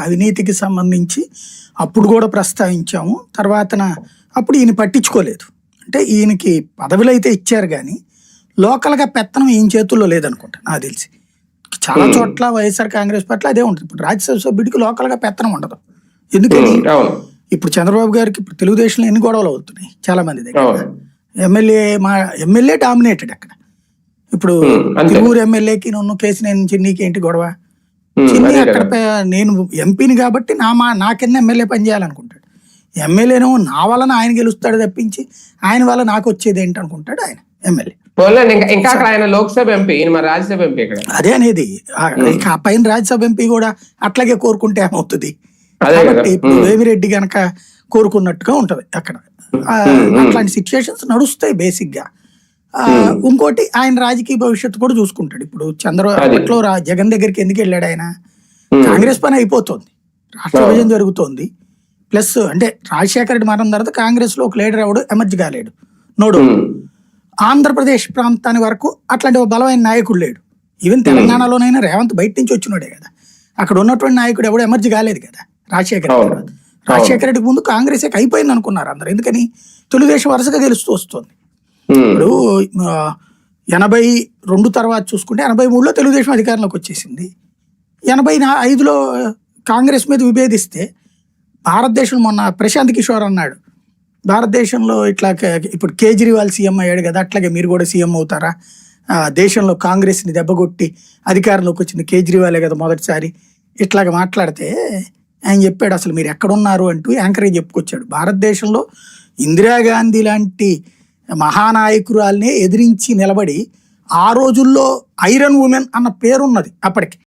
అవినీతికి సంబంధించి అప్పుడు కూడా ప్రస్తావించాము. తర్వాతన అప్పుడు ఈయన పట్టించుకోలేదు. అంటే ఈయనకి పదవులు అయితే ఇచ్చారు కానీ లోకల్గా పెత్తనం ఈయన చేతుల్లో లేదనుకుంటా నాకు తెలిసి. చాలా చోట్ల వైఎస్ఆర్ కాంగ్రెస్ పట్ల అదే ఉంటుంది. ఇప్పుడు రాజ్యసభ సభ్యుడికి లోకల్గా పెత్తనం ఉండదు. ఎందుకని? ఇప్పుడు చంద్రబాబు గారికి ఇప్పుడు తెలుగుదేశంలో ఎన్ని గొడవలు అవుతున్నాయి చాలా మంది దగ్గర. ఎమ్మెల్యే మా ఎమ్మెల్యే డామినేటెడ్ అక్కడ. ఇప్పుడు. తిరువురు ఎమ్మెల్యేకి నన్ను కేసు నేను చిన్నీకి ఏంటి గొడవ? చిన్ని అక్కడ నేను ఎంపీని కాబట్టి నా మా నా కింద ఎమ్మెల్యే పని చేయాలనుకుంటాడు. ఎమ్మెల్యేనేమో నా వలన ఆయన గెలుస్తాడు తప్పించి ఆయన వల్ల నాకు వచ్చేది ఏంటి అనుకుంటాడు ఆయన ఎమ్మెల్యే. పోన్లేండి, ఇంకా ఇంకా అక్కడ ఆయన లోక్సభ ఎంపీ ఈయన మరి రాజ్యసభ ఎంపీ ఇక్కడ. అదే అనేది. ఆ- పైన రాజ్యసభ ఎంపీ కూడా అట్లాగే కోరుకుంటే ఏమవుతుంది. కాబట్టి ఇప్పుడు వేమిరెడ్డి గనక కోరుకున్నట్టుగా ఉంటది అక్కడ. అట్లాంటి సిచ్యుయేషన్స్ నడుస్తాయి బేసిక్గా. ఇంకోటి ఆయన రాజకీయ భవిష్యత్తు కూడా చూసుకుంటాడు. ఇప్పుడు చంద్రబాబు అప్పట్లో రా- జగన్ దగ్గరికి ఎందుకు వెళ్ళాడు ఆయన? కాంగ్రెస్ పని అయిపోతుంది. రాష్ట్ర విభజన జరుగుతోంది. ప్లస్ అంటే రాజశేఖర రెడ్డి మరణం తర్వాత కాంగ్రెస్లో ఒక లీడర్ ఎవడు? ఎమర్జ్ కాలేడు నోడు. ఆంధ్రప్రదేశ్ ప్రాంతాన్ని వరకు అట్లాంటి ఒక బలమైన నాయకుడు లేడు. ఈవెన్ తెలంగాణలోనైనా రేవంత్ బయట నుంచి వచ్చినోడే కదా. అక్కడ ఉన్నటువంటి నాయకుడు ఎవడు? ఎమర్జ్ కాలేదు కదా రాజశేఖర రెడ్డి. రాజశేఖర రెడ్డికి ముందు కాంగ్రెస్ అయిపోయింది అనుకున్నారు అందరు. ఎందుకని? తెలుగుదేశం వరుసగా గెలుస్తూ వస్తుంది. Hmm. ఇప్పుడు ఎనభై రెండు తర్వాత చూసుకుంటే ఎనభై మూడులో తెలుగుదేశం అధికారంలోకి వచ్చేసింది. ఎనభై నా ఐదులో కాంగ్రెస్ మీద విభేదిస్తే భారతదేశం మొన్న ప్రశాంత్ కిషోర్ అన్నాడు. భారతదేశంలో ఇట్లా ఇప్పుడు కేజ్రీవాల్ సీఎం అయ్యాడు కదా అట్లాగే మీరు కూడా సీఎం అవుతారా? దేశంలో కాంగ్రెస్ని దెబ్బగొట్టి అధికారంలోకి వచ్చింది కేజ్రీవాలే కదా మొదటిసారి. ఇట్లాగ మాట్లాడితే ఆయన చెప్పాడు అసలు మీరు ఎక్కడున్నారు? అంటూ యాంకరేజ్ చెప్పుకొచ్చాడు. భారతదేశంలో ఇందిరాగాంధీ లాంటి మహానాయకురాల్ని ఎదిరించి నిలబడి ఆ రోజుల్లో ఐరన్ ఉమెన్ అన్న పేరున్నది అప్పటికి.